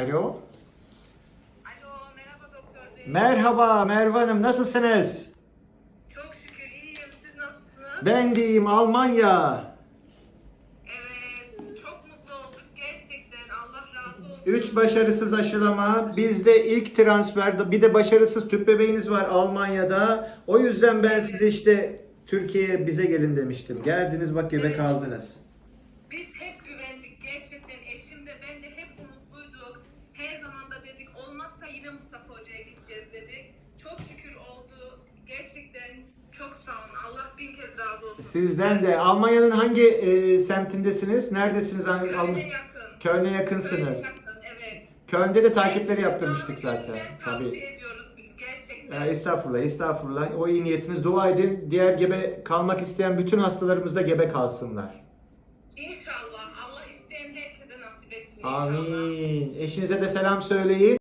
Alo. Alo, merhaba doktor bey. Merhaba Merve Hanım nasılsınız? Çok şükür iyiyim. Siz nasılsınız? Ben deyim Almanya. Evet, çok mutlu olduk gerçekten. Allah razı olsun. 3 başarısız aşılama. Bizde ilk transfer bir de başarısız tüp bebeğiniz var Almanya'da. O yüzden ben size işte Türkiye'ye bize gelin demiştim. Geldiniz bak gebe kaldınız. Biz hep güvendik gerçekten. Eşim de ben de hep umutluyduk. Her zaman da dedik olmazsa yine Mustafa Hoca'ya gideceğiz dedik. Çok şükür oldu. Gerçekten çok sağ olun. Allah bin kez razı olsun. Sizden de Almanya'nın hangi e, semtindesiniz? Neredesiniz? Köln'e yakın. Köln'e Köln'e yakınsınız. yakın, evet. Köln'de de takipleri yaptırmıştık zaten. Tabii. Tavsiye ediyoruz biz gerçekten. Ya estağfurullah, estağfurullah. O iyi niyetiniz dua edin. Diğer gebe kalmak isteyen bütün hastalarımız da gebe kalsınlar. İnşallah. Allah isteyen herkese nasip etsin inşallah. Amin. Eşinize de selam söyleyin.